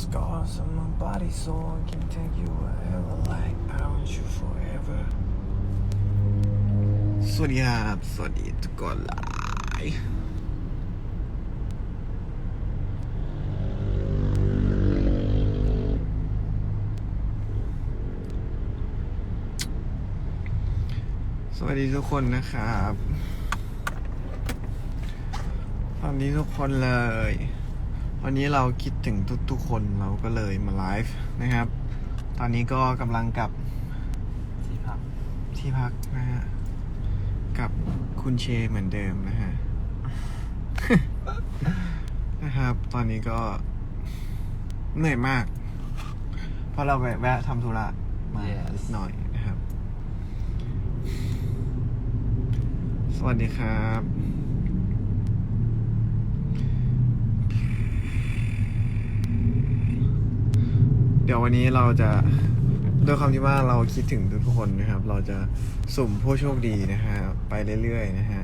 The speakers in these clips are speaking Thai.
scars on my body so I can take you wherever. Like I want you forever. สวัสดีครับ สวัสดีทุกคนไลฟ์สวัสดีทุกคนนะครับ สวัสดีทุกคนเลย วันนี้เราคิดถึงทุกๆคนเราก็เลยมาไลฟ์นะครับ ตอนนี้ก็กำลังกลับที่พักที่พักนะฮะกับคุณเชเหมือนเดิมนะฮะนะครับ ตอนนี้ก็เหนื่อยมาก เพราะเราแวะแวะทำธุระมานิดหน่อยนะครับ สวัสดีครับ เดี๋ยววันนี้เราจะด้วยความที่ว่าเราคิดถึงทุกๆคนนะครับ เราจะสุ่มผู้โชคดีนะฮะไปเรื่อยๆนะฮะ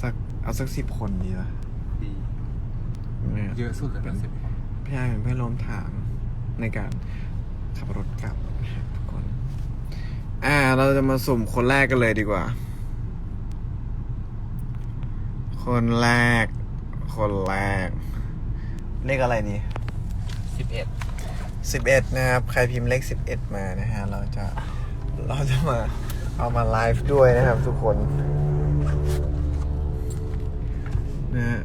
สักเอาสักสิบคนดีป่ะดีเนี่ยเยอะสุดเลยนะสิบคนพี่ไอ้เป็นเพื่อนร่วมทางในการขับรถกลับนะครับทุกคน อ่า เราจะมาสุ่มคนแรกกันเลยดีกว่า คนแรก คนแรก เลขอะไรนี่สิบเอ็ด สิบเอ็ดนะครับ ใครพิมพ์เลขสิบเอ็ดมานะฮะ เราจะ เราจะมาเอามาไลฟ์ด้วยนะครับทุกคน นะฮะ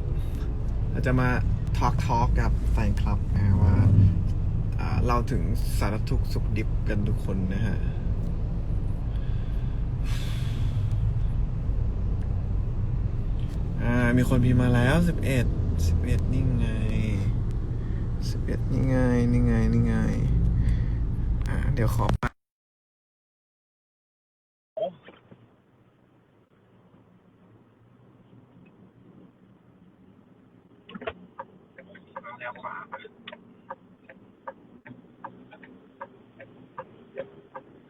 เราจะมาทอล์กทอล์กกับแฟนคลับนะว่าเราถึงสารทุกสุขดิบกันทุกคนนะฮะมีคนพิมพ์มาแล้วสิบเอ็ดสิบเอ็ดนี่ไง สิบเอ็ดนี่ไงนี่ไงนี่ไงอ่าเดี๋ยวขอปะเรียกว่า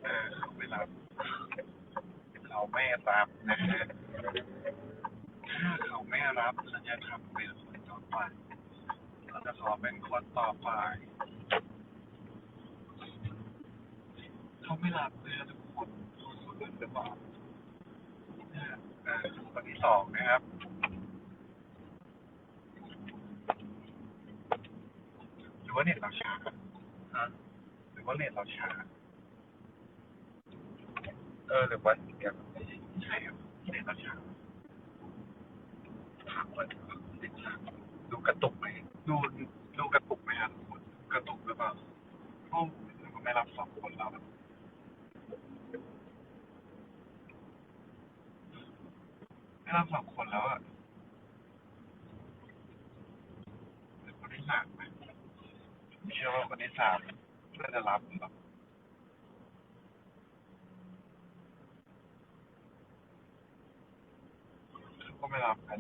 เออเวลาเขาไม่รับนะฮะถ้าเขาไม่รับเราจะทำเป็นคนต่อไป เราจะขอเป็นคนต่อไป เขาไม่รับเลยนะทุกคนเขาสุดเลย หรือเปล่าเนี่ยเออคนที่สองนะครับหรือว่าเน็ตเราช้าฮะหรือว่าเน็ตเราช้าเออหรือว่าเดี๋ยวใช่ครับเน็ตเราช้าถามว่าเน็ตช้าดูกระตุกไหมดูดูกระตุกไหมครับกระตุกหรือเปล่าเพราะมันไม่รับสองคนแล้วอะ ไม่รับสองคนแล้วอะหรือคนที่สามไหมเชื่อว่าคนที่สามน่าจะรับหรอเขาก็ไม่รับกัน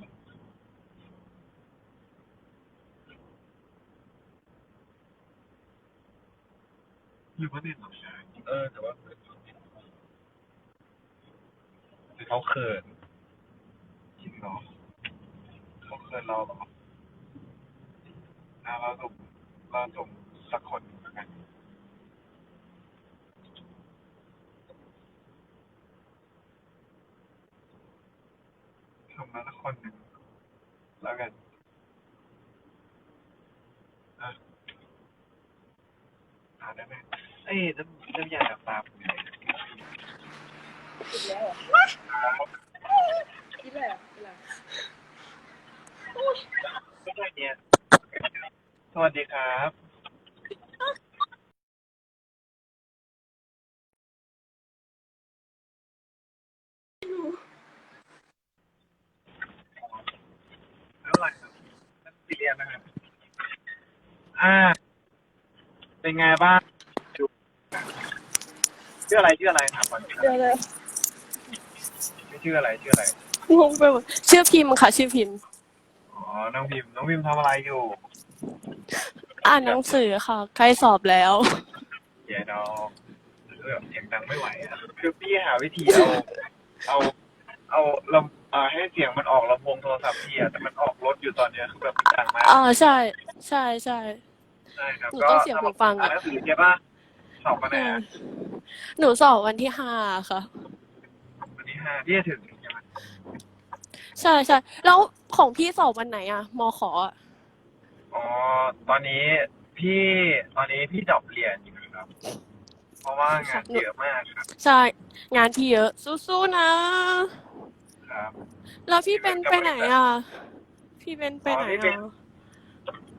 หรือว่าเน็ตเราใช้เออ แต่ว่าหรือเขาเขินจริงเหรอเขาเขินเราหรออะเราส่งเราส่งสักคนกันส่งมาสักคนหนึ่งแล้วกันอะอ่าได้ไหมเอ้ยน้ำน้ำยาแบบตามไง แล้วเหรอ คิดแล้วเหรอเวลาไม่ใช่เนี่ยสวัสดีครับแล้วอะไรครับนั่นซีเรียสนะครับ อ่า เป็นไงบ้างดูชื่ออะไรชื่ออะไรถามก่อนเดี๋ยวเลยชื่ออะไร ชื่ออะไร งงไปหมดชื่อพิมพ์ค่ะ ชื่อพิมพ์ อ๋อ น้องพิมพ์น้องพิมพ์ทำอะไรอยู่อ่านหนังสือค่ะใกล้สอบแล้ว เดี๋ยวเราแบบเสียงดังไม่ไหวอะคือพี่หาวิธีเอา เอา เอาลำอ่าให้เสียงมันออกลำโพงโทรศัพท์พี่อะแต่มันออกรถอยู่ตอนเนี้ยคือแบบดังมากอ่าใช่ ใช่ใช่ ใช่ครับหนูต้องเสียบหูฟังอ่าอะนหนังสือใช่ปะสอบวันไหนอะหนูสอบวันที่ห้าค่ะ วันที่ห้าที่จะถึง ใช่ไหมใช่ใช่แล้วของพี่สอบวันไหนอะมขอะอ๋อตอนนี้พี่ตอนนี้พี่ดรอปเรียนอยู่ครับ เพราะว่างานเยอะมากครับใช่ งานพี่เยอะสู้ๆนะ ครับ แล้วพี่เป็นไปไหนอะพี่เป็นไปไหนอ๋อพี่เป็นอะ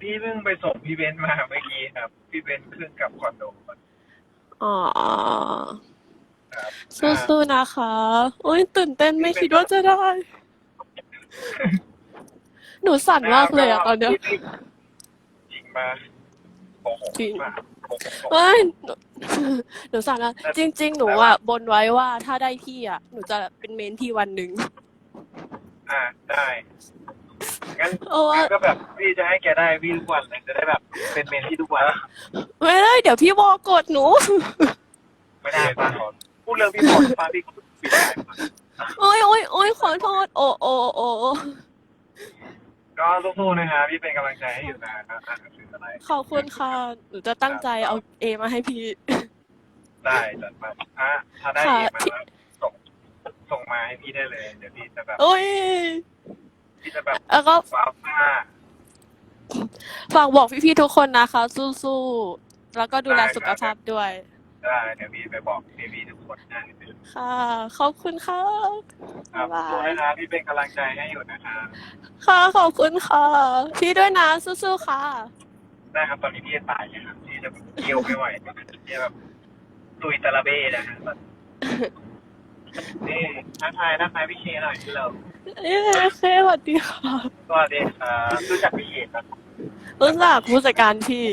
พี่เพิ่งไปส่งพี่เบนซ์มาเมื่อกี้ครับ พี่เบนซ์ขึ้นกลับคอนโดก่อนอ๋อครับสู้ๆนะคะโอ้ยตื่นเต้นไม่คิดว่าจะได้ หนูสั่นมากเลยอะตอนเนี้ยจริงมาโกหกจริงมาโกหกเอ้ยหนูหนูสั่นแล้วจริง ๆ หนูอะบนไว้ว่าถ้าได้พี่อะหนูจะเป็นเมนที่วันหนึ่งอ่าได้งั้นเพราะว่างั้นก็แบบพี่จะให้แกได้พี่ทุกวันเลยจะได้แบบ เป็นเมนที่ทุกวันไม่ได้เดี๋ยวพี่วอกดหนู ไม่ได้ป่ะพูดเรื่องพี่บอกป้าพี่ปิดได้ป่ะ โอ้ยโอ้ยโอ้ยขอโทษ โอ้โอ้โอ้ก็สู้ๆนะฮะพี่เป็นกำลังใจให้อยู่นะครับอ่านหนังสืออะไรขอบคุณค่ะ หนูจะตั้งใจเอาเอมาให้พี่ ได้จัดมาถ้าถ้าได้ค่ะเอกมาแล้วส่งส่งมาให้พี่ได้เลย เดี๋ยวพี่จะแบบโอ้ย พี่จะแบบแล้วก็ว้าวมาก ฝากบอกพี่ๆทุกคนนะคะ สู้ๆ แล้วก็ดูแลสุขภาพด้วย ได้เดี๋ยวพี่ไปบอกพี่พี่ๆทุกคนได้เลยค่ะ ขอบคุณค่ะครับบ๊ายบายสู้ๆนะพี่เป็นกำลังใจให้อยู่นะคะค่ะขอบคุณค่ะ พี่ด้วยนะสู้ๆค่ะ ได้ครับตอนนี้พี่จะตายเลยครับพี่จะแบบเกี่ยวไม่ไหวพี่จะแบบตุยตะละเบ้นะฮะนี่ทักทายทักทายพี่เชหน่อยที่เราเอ้ยโอเคสวัสดีค่ะสวัสดีครับรู้จักพี่เชนไหมรู้จักผู้จัดการพี่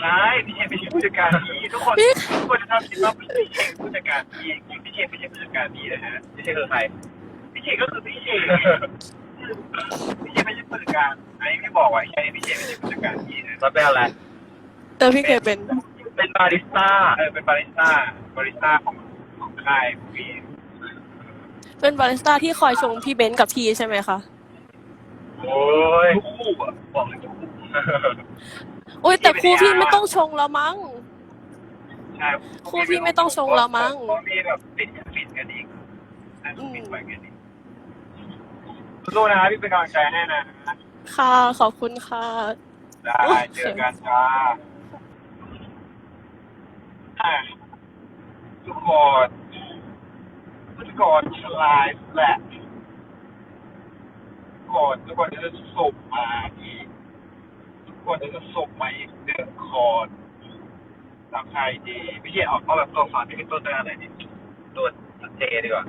ไม่ใช่พี่เชนไม่ใช่ผู้จัดการพี่ทุกคนพี่ทุกคนจะทำคิดว่าพี่เชนผู้จัดการพี่จริงๆพี่เชนไม่ใช่ผู้จัดการพี่นะฮะพี่เชนคือใครพี่เชนก็คือพี่เชนพี่เชนไม่ใช่ผู้จัดการไอ้พี่บอกไว้แค่นี้พี่เชนไม่ใช่ผู้จัดการพี่นะแล้วเป็นอะไรเออพี่เคยเป็นเป็นบาริสต้าเออเป็นบาริสต้าบาริสต้าของของค่ายพี่เป็นบาริสต้าที่คอยชงพี่เบนซ์กับพี่ใช่ไหมคะโอ้ยทุกคู่อะบอกเลยทุกคู่ โอ้ยแต่ครูพี่ไม่ต้องชงแล้วมั้ง ใช่ครูพี่ไม่ต้องชงแล้วมั้งพวกพี่แบบปิดปิดกันอีกน่าจะปิดไปกันอีกสู้นะครับพี่เป็นกำลังใจให้นะ ค่ะ ขอบคุณค่ะ ได้เจอกันจ้าอะทุกคนทุกคนฉลาดแหละทุกคนทุกคนจะส่งมาอีกทุ กคนจะส่งมาอีกหนึ่งคนทำใครดีพี่เจออกเอาแบบตัวฝาที่เป็นต้นด้วอะไรดีตัวเจดีกว่า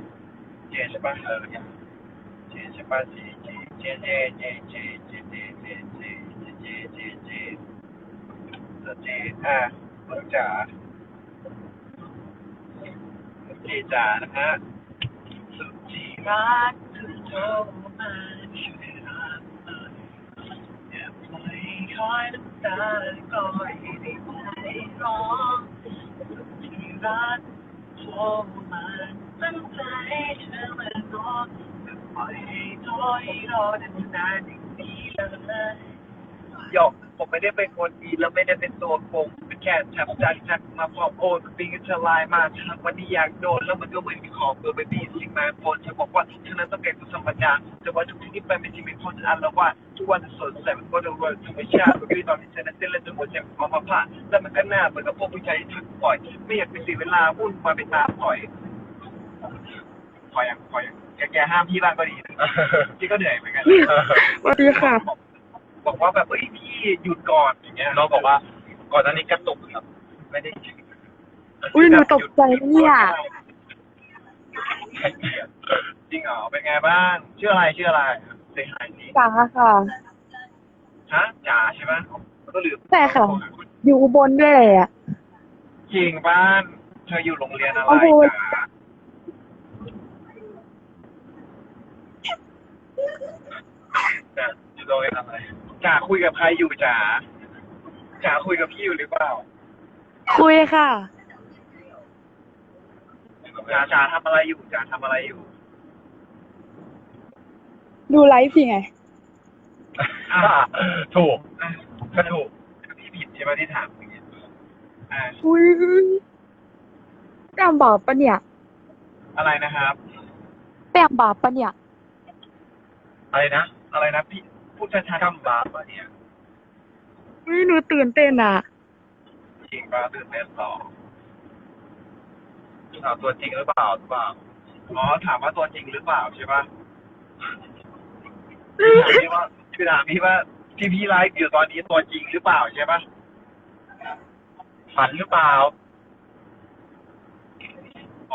เจใช่ปะเออเจใช่ปะเจเจเจเจเจเจเจเจเจเจเจเจเจตัวเจอะมึงจ๋าเจจ๋านะฮะสุดที่รักเธอโทรมา tried to start it or wrong. Looking my temptation. I hate all it all, Yo. ผมไม่ได้เป็นคนดีแล้วไม่ได้เป็นตัวโกงเป็นแค่ทับจักทักมาพอโอนปิงกันจะลายมาทักวันนี้อยากโดนแล้วมันก็เหมือนของเบอร์ไปบีสิ่งมาโพสฉันบอกว่าฉันนั้นต้องเก่งกว่าธรรมดาแต่ว่าทุกทีที่ไปไม่จริงเป็นคนอันละว่าทุกวันจะสดใสมันก็เดินวนธรรมชาติมันก็ตอนที่ฉันนั้นเต้นเล่นจนหัวใจของมาผ่าแล้วมันก็หน้าเหมือนกับพวกผู้ชายที่ทักปล่อย ไม่อยากเป็นเสียเวลาวุ่นมาเป็นตาปล่อยปล่อยอย่างปล่อยอย่างแกห้ามพี่บ้างก็ดีพี่ก็เหนื่อยเหมือนกันสวัสดีค่ะ บอกว่าแบบเอ้ยพี่หยุดก่อนอย่างเงี้ยน้องบอกว่าก่อนหน้านี้กระตุกครับ ไม่ได้อุ๊ยหนูตกใจเนี่ยจริงเหรอเป็นไงบ้างชื่ออะไรชื่ออะไรเซฮายนี่จ๋าค่ะฮะจ๋าใช่ไหมก็ลืมใช่ค่ะ อยู่อุบลด้วยเลยอะจริงบ้านเธออยู่โรงเรียนอะไรโอ้โหจ๋าจ๋าอยู่โรงเรียนอะไร จ๋าคุยกับใครอยู่จ๋าจ๋าคุยกับพี่อยู่หรือเปล่าคุยค่ะ จ๋าจ๋าทำอะไรอยู่จ๋าทำอะไรอยู่ดูไลฟ์พี่ไง อ่าถูกอะก็ถูกพี่ผิดใช่ไหมที่ถามอย่างเงี้ยอ่าอุ้ยแป้งบาปปะเนี่ยอะไรนะครับ แป้งบาปปะเนี่ย อะไรนะ อะไรนะพี่ พูดช้าๆคำบาปะเนี่ยอุ้ยหนูตื่นเต้นอะ จริงป่ะตื่นเต้นต่อถามตัวจริงหรือเปล่าหรือเปล่าอ๋อถามว่าตัวจริงหรือเปล่าใช่ปะคือถามพี่ว่าคือถามพี่ว่าที่พี่ไลฟ์อยู่ตอนนี้ตัวจริงหรือเปล่าใช่ปะฝันหรือเปล่า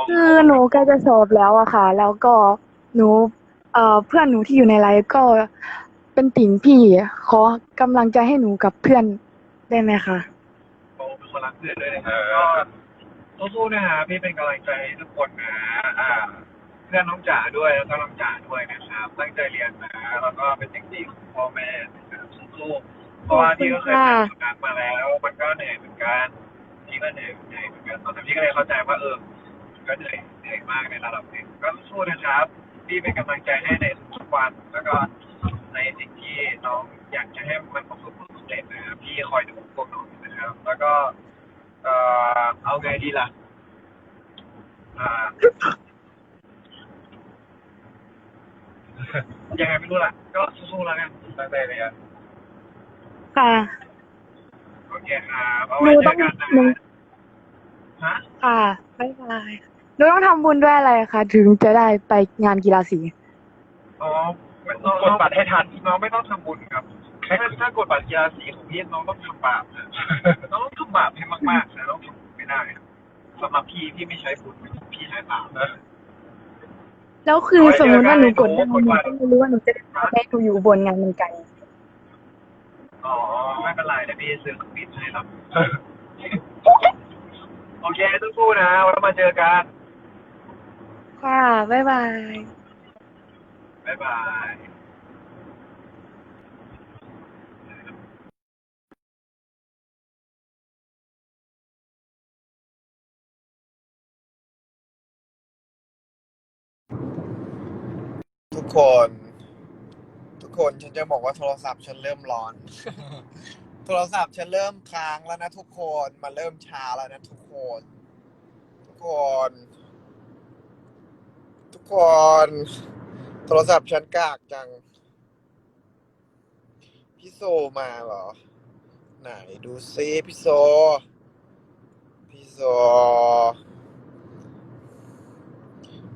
คือหนูใกล้จะสอบแล้วอะค่ะ แล้วก็หนู เอ่อเพื่อนหนูที่อยู่ในไลฟ์ก็ เป็นติ่งพี่ขอกำลังใจให้หนูกับเพื่อนได้ไหมคะตเป็นคนรักเพื่อนด้วยนะครับก็สู้ๆนะฮะพี่เป็นกำลังใจให้ทุกคนนะอ่าเพื่อนน้องจ๋าด้วยแล้วก็น้องจ๋าด้วยนะครับตั้งใจเรียนนะแล้วก็เป็นเด็กดีของพ่อแม่นะครับสู้ๆเพราะว่าพี่ก็เคยผ่านจุนั้นมาแล้ว มันก็เหนื่อยเหมือนกันพี่ก็เหนื่อยเหนื่อยเหมือนกันตอนนั้นพี่ก็เลยเข้าใจว่าเออมันก็เหนื่อยเหนื่อยมากในระดับหนึ่งก็สู้ๆนะครับพี่เป็นกำลังใจให้ในทุกวันแล้วก็ ในสิ่งที่น้องอยากจะให้มันประสบความสำเร็จนะครับพี่คอยดูพวกน้องอยู่นะครับ แล้วก็ เอ่อเอาไงดีล่ะอ่ายังไงไม่รู้ล่ะ ก็สู้ๆแล้วกันตั้งใจเลยอะค่ะโอเคครับเอาหนูไว้เจต้อองกันนะหนูฮะค่ะบ๊ายบายหนูต้องทำบุญด้วยอะไรคะถึงจะได้ไปงานกีฬาสีอ๋อไม่ น้องกดบัตรให้ทันน้องไม่ต้องทำบุญครับถ้าถ้ากดบัตรกีฬาสีของพี่น้องต้องทำบาปนะน้องต้องทำบาปให้มากๆนะน้องทำบุญไม่ได้สำหรับพี่พี่ไม่ใช้บุญพี่ใช้บาปนะแล้วคือสมมติว่าหนูกดได้หกดนูบัตรก็ไม่รู้ว่าหนูจะได้ไปได้หนูอยู่อุบนงานมันไกลอ๋อไม่เป็นไรเดี๋ยวพี่ซื้อเครื่องบินให้ครับโอเคสู้ๆนะไว้มาเจอกันค่ะบ๊ายบายบ๊ายบาย คน ทุกคนฉันจะบอกว่าโทรศัพท์ฉันเริ่มร้อน โทรศัพท์ฉันเริ่มค้างแล้วนะทุกคนมันเริ่มช้าแล้วนะทุกคน ทุกคน ทุกคน โทรศัพท์ฉันกากจัง พี่โซมาเหรอ ไหนดูซิพี่โซ พี่โซ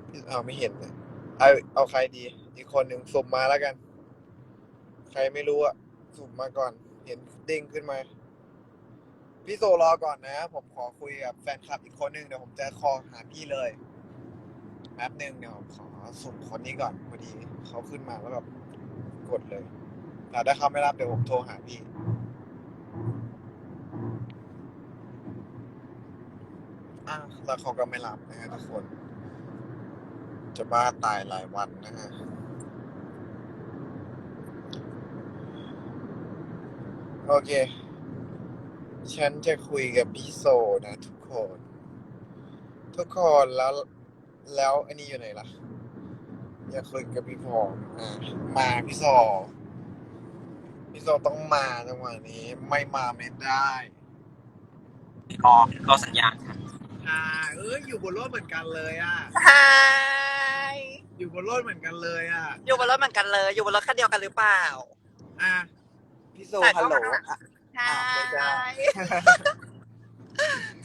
พี่เอาไม่เห็นเลยเอาเอาใครดี อีกคนหนึ่งสุ่มมาแล้วกัน ใครไม่รู้อะสุ่มมาก่อน เห็นเด้งขึ้นมา พี่โซรอก่อนนะ ผมขอคุยกับแฟนคลับอีกคนหนึ่งเดี๋ยวผมจะคอหาพี่เลยแป๊บหนึ่งเดี๋ยวผมขอสุ่มคนนี้ก่อนพอดีเขาขึ้นมาแล้วแบบกดเลยแต่ถ้าเขาไม่รับเดี๋ยวผมโทรหาพี่อะแล้วเขาก็ไม่รับนะฮะทุกคน จะบ้าตายหลายวันนะฮะ โอเค ฉันจะคุยกับพี่โซนะทุกคน ทุกคนแล้ว แล้วอันนี้อยู่ไหนล่ะ อยากคุยกับพี่พรอะมาพี่โซพี่โซต้องมาจังหวะนี้ ไม่มาไม่ได้รอรอสัญญาณครับอ่าเอ้ยอยู่บนรถเหมือนกันเลยอะใช่อยู่บนรถเหมือนกันเลยอะ อยู่บนรถเหมือนกันเลย อยู่บนรถคันเดียวกันหรือเปล่า อะ พี่โซแต่ก็ฮัลโหลมาอะ ใช่อ้าวไม่ได้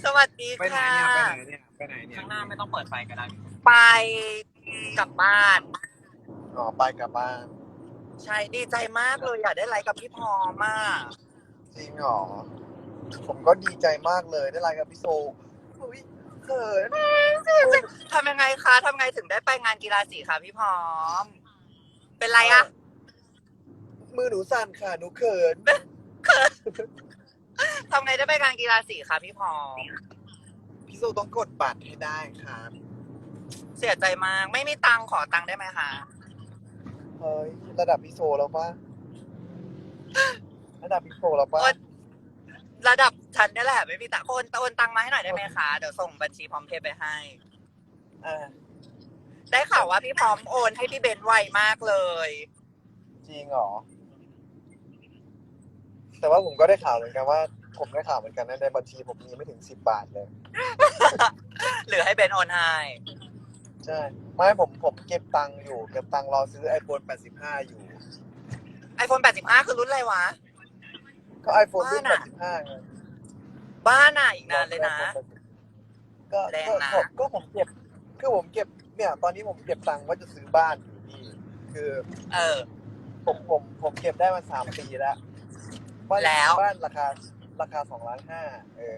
สวัสดีไปไหนค่ะ เนี่ยไปไหนเนี่ยไปไหนเนี่ยข้างหน้าไม่ต้องเปิดไฟก็ได้ไปกลับบ้าน อ๋อไปกลับบ้านใช่ดีใจมากเลยอยากได้ไลฟ์กับพี่พร้อมอะจริงเหรอผมก็ดีใจมากเลยได้ไลน์กับพี่โซอุ้ยเขินทำยังไงคะทำยังไงถึงได้ไปงานกีฬาสีคะพี่พร้อม เป็นไรอะ มือหนูสั่นค่ะหนูเขิน ทำไงได้ไปงานกีฬาสีคะพี่พร้อมพี่โซต้องกดบัตรให้ได้ครับเสียใจมาก ไม่มีตังค์ขอตังค์ได้ไหมคะ เฮ้ยระดับพี่โซแล้วปะระดับพี่โซแล้วปะโอ๊ยระดับฉันนี่แหละ ไม่มีตังค์โอนโอนตังค์มาให้หน่อยได้ไหมคะ เดี๋ยวส่งบัญชีพร้อมเพย์ไปให้ อ่า ได้ข่าวว่าพี่พร้อมโอนให้พี่เบนไวมากเลย จริงเหรอ แต่ว่าผมก็ได้ข่าวเหมือนกันว่า ผมได้ข่าวเหมือนกันนะในบัญชีผมมีไม่ถึงสิบบาทเลย หรือให้เบนโอนให้ใช่ ไม่ผมผมเก็บตังค์อยู่ เก็บตังค์รอซื้อ iPhone 85 อยู่ไอโฟน85 คือรุ่นอะไรวะ ก็ iPhone รุ่นบ้าน่ะ85ไงบ้านอะอีกนานเลยนะ ก็แรงก็นะก็ก็ผมเก็บ คือผมเก็บเนี่ย ตอนนี้ผมเก็บตังค์ว่าจะซื้อบ้านอยู่พี่คือ เออ ผมผมผมเก็บได้มาสามปีแล้ว บ้านแล้วบ้านราคาราคาสองล้านห้าเออ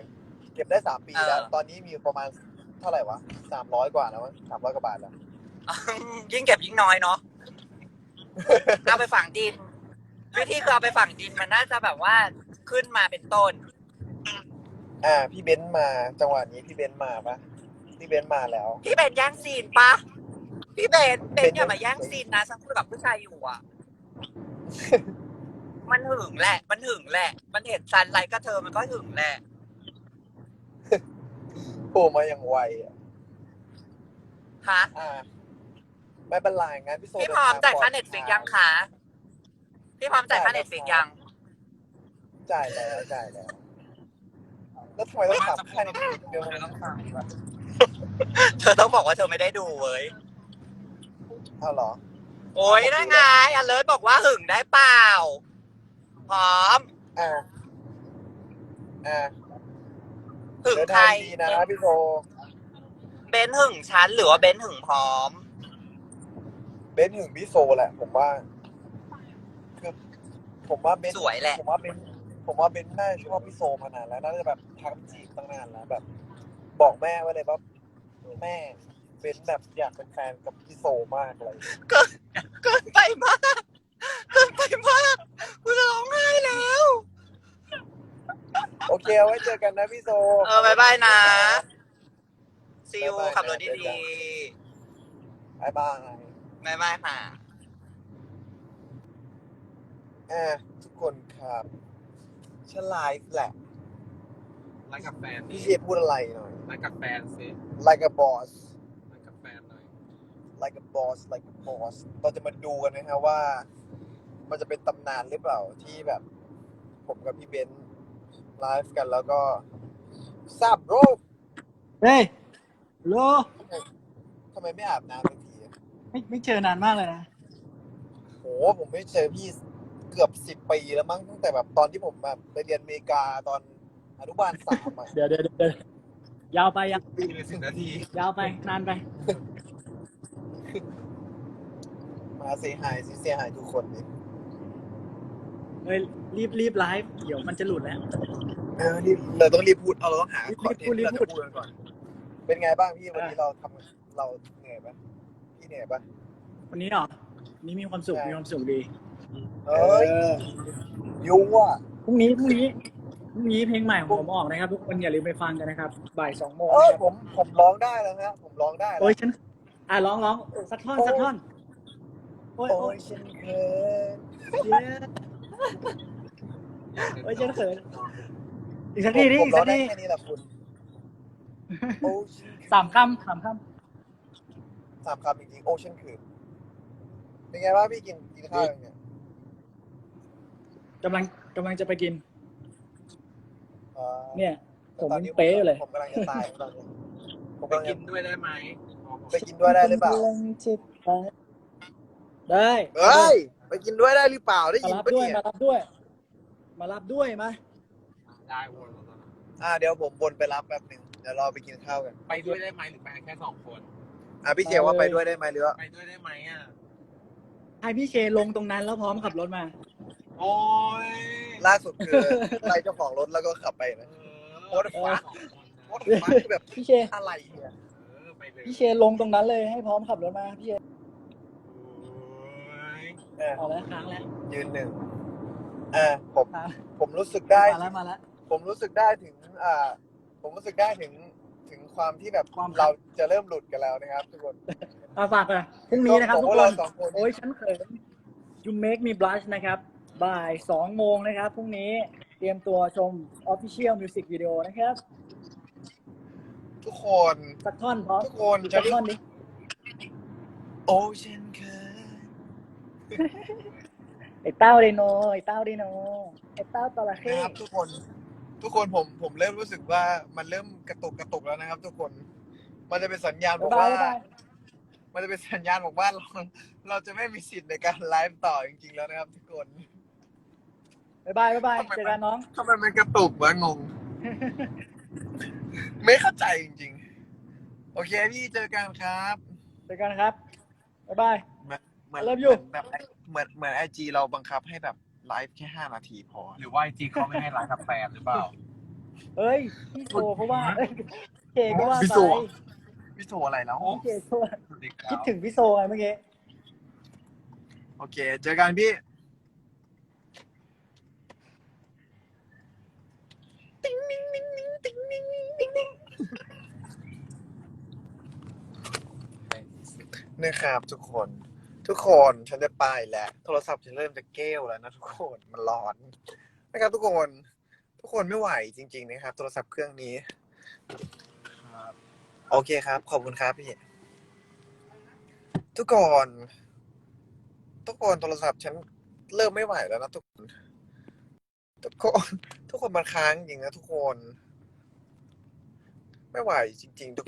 เก็บได้สามปีแล้ว เออ ตอนนี้มีประมาณเท่าไหร่วะสามร้อยกว่าแล้วสามร้อยกว่าบาทแล้ว ยิ่งเก็บยิ่งน้อยเนาะ เอาไปฝังดิน วิธีคือเอาไปฝังดินมันน่าจะแบบว่าขึ้นมาเป็นต้น อ่า พี่เบนซ์มาจังหวะนี้พี่เบนซ์มาปะพี่เบนซ์มาแล้ว พี่เบนแย่งซีนปะพี่เบนเบนอย่ามาแย่งซีนนะฉันคุยกับผู้ชายอยู่อะ มันหึงแหละ มันหึงแหละ มันเห็นซันไลท์ก็เธอมันก็หึงแหละ โผล่มาอย่างไวอะฮะ อ่าไม่เป็นไรงั้นพี่โซพี่พร้อมดินทจ่ายค่าปลเน็อตดฟลิกภัยังคะพี่พร้อมจ่ายค่าเน็ตฟลิกยัง จ่ายแล้วจ่ายแล้ว แล้วทำไมต้องถามค่าในเดียวมันต้องถามวะเธอต้องบอกว่าเธอไม่ได้ดูเว้ย เอาเหรอ โอ้ยนั่นไงอันเลิศบอกว่าหึงได้เปล่า พร้อม อ่าอ่าหึงเดินใครทางดีนะพี่โซเบนหึงฉันหรือว่าเบนหึงพร้อม เบนซ์ถึงพี่โซแหละ ผมว่าคือผมว่าเบนซ์สวยแหละ ผมว่าเบนซ์ผมว่าเบนซ์น่าจะชอบพี่โซมานานแล้วน่าจะแบบทักจีบตั้งนานแล้วแบบ บอกแม่ไว้เลยว่าแม่เบนซ์แบบอยากเป็นแฟนกับพี่โซมากเลย เกินไปมาก เกินไปมากกูจะร้องไห้แล้ว โอ เคเอาไว้เจอกันนะพี่โซ เออบายบายนะซิวบ๊ายบายนะ ขับรถเจอดีกันบายบายๆบายบายค่ะ อ่าทุกคนครับฉันไลฟ์แหละไลค์กับแฟนพี่เชพูดอะไรหน่อย ไลค์กับแฟนสิ like a boss ไลค์กับแฟนหน่อย like a boss like a boss เราจะมาดูกันนะฮะว่า มันจะเป็นตำนานหรือเปล่าที่แบบ ผมกับพี่เบนซ์ ไลฟ์กันแล้วก็ทราบโรคเฮ้ยโลทำไมไม่อาบน้ำสักทีอะไม่ไม่เจอนานมากเลยนะ โหผมไม่เจอพี่เกือบสิบปีแล้วมั้งตั้งแต่แบบตอนที่ผมแบบไปเรียนอเมริกาตอนอนุบาลสามอะเดี๋ยวเดี๋ยวเดี๋ยวยาวไปยาวปีละสิบนาที ยาวไปนานไป มาเสียหายสิเสียหายทุกคนนี่ เฮ้ยรีบรีบไลฟ์เดี๋ยวมันจะหลุดแล้ว เออรีบเราต้องรีบพูดเอาเราต้องหารีบคอนเทนพูดต์รีบเราพูจะด พูดกันก่อน เป็นไงบ้างพี่วันนี้อะเราทำเราเหนื่อยปะพี่เหนื่อยปะวันนี้เหรอวันนี้มีความสุขใช่มีความสุขดีเอ้ยเออยุ่งว่ะ พรุ่งนี้พรุ่งนี้พรุ่งนี้เพลงใหม่ของผมออกนะครับ ทุกคนอย่าลืมไปฟังกันนะครับบ่ายสองโมงเอ้ยนะครับผมผมร้องได้แล้วนะผมร้องได้แล้วโอ้ยฉันอะร้องร้องสักท่อนสักท่อนโอ้ยโอ้โอ้ยยฉันเขินเย้ โอ้ยฉันเขินอีกสักทีดิผมอีกร้สัองกได้ทีแค่นี้แหละคุณโอ้ฉันสามคำสามคสามคำจริงๆโอ้ฉันเขินเป็นไงบ้างพี่กินกินข้าวยังเนี่ยำกำลังกำลังจะไปกิน อ่าเนี่ย ผมตอนนี้เป๊ะเลยผมกำลังจะตายตอนนี้ผมไปกำลังกิจะนด้วยได้ไหมไปกินด้วยได้หรือเปล่า ได้ เฮ้ย ไปกินด้วยได้หรือเปล่าได้มายินรับปะด้วย เนี่ยมารับด้วย มารับด้วยมาได้วนแล้วนะอ่าเดี๋ยวผมวนไปรับแป๊บหนึ่งเดี๋ยวรอไปกินข้าวกันไปด้วยได้ไหมหรือไปแค่สองคน อะพี่เจว่าไปด้วยได้ไหมหรือว่าไปด้วยได้ไหมอะ ให้พี่เคลงตรงนั้นแล้วพร้อมขับรถมา โอ้ยล่าสุดคือ ไล่เจ้าของรถแล้วก็ขับไปเอนะอ What the สอง fuck คนนะโคตรฟันแบบพี่เค อะไรเนี่ย เออไปเลย พี่เคลงตรงนั้นเลยให้พร้อมขับรถมาพี่เคโอ้ยเออเอาแล้วค้างแล้วยืนหนึ่งอ่าผมค้างผมรู้สึกได้ มาแล้วมาแล้ว ผมรู้สึกได้ถึงอ่าผมรู้สึกได้ถึงถึงความที่แบบความ เราจะเริ่มหลุดกันแล้วนะครับ ทุกคนมาฝากกันพรุ่งนี้นะครับขทุองกพวคเราน สองคนโอ้ยฉันเขิน You make me blush นะครับ บ่ายสองโมงนะครับ พรุ่งนี้เตรียมตัวชม Official Music Video นะครับ ทุกคนสักท่อนพร้อมทุกคนอีกจะสักท่อนดิโอ้ฉันเคย ไอ้เต้าไดโนไอ้เต้าไดโนไอ้เต้าตระคเข้รับทุกคนททุกคนผมผมเริ่มรู้สึกว่ามันเริ่มกระตุกกระตุกแล้วนะครับ ทุกคน มันจะเป็นสัญญาณบอกบ๊ายว่าบายบ๊ายบายมันจะเป็นสัญญาณบอกว่าเราเราจะไม่มีสิทธิ์ในการไลฟ์ต่อจริงๆแล้วนะครับ ทุกคนบ๊ายบายบ๊ายบายทำไมเจอกันน้องทำไมมันกระตุกวะงง ไม่เข้าใจจริงๆ โอเคพี่เจอกันครับ เจอกันครับบ๊ายบาย เหมือนเหมือน I love you เหมือนแบบเหมือนเหมือนไอจีเราบังคับให้แบบไลฟ์แค่ห้านาทีพอ หรือว่าจริงเขาไม่ให้ไลฟ์กับแฟนหรือเปล่า เอ้ยพี่โชเขาว่าเอ้ยเจก็ว่าพี่ไปโซพี่โซอะไรแล้ว พี่เจโชสวัสดีครับ คิดถึงพี่โซไงเมื่อกี้ โอเค เจอกันพี่ นะครับทุกคน ทุกคนฉันจะไปแล้วโทรศัพท์ฉันเริ่มจะเกลแล้วนะทุกคนมันร้อนนะครับทุกคนทุกคนไม่ไหวจริง ๆ นะครับ โทรศัพท์เครื่องนี้ครับโอเคครับ ขอบคุณครับพี่ ทุกคนทุกคนโทรศัพท์ฉันเริ่มไม่ไหวแล้วนะทุกคนทุกคนทุกคนมันค้างจริงนะทุกคน ไม่ไหวจริง ๆ ทุก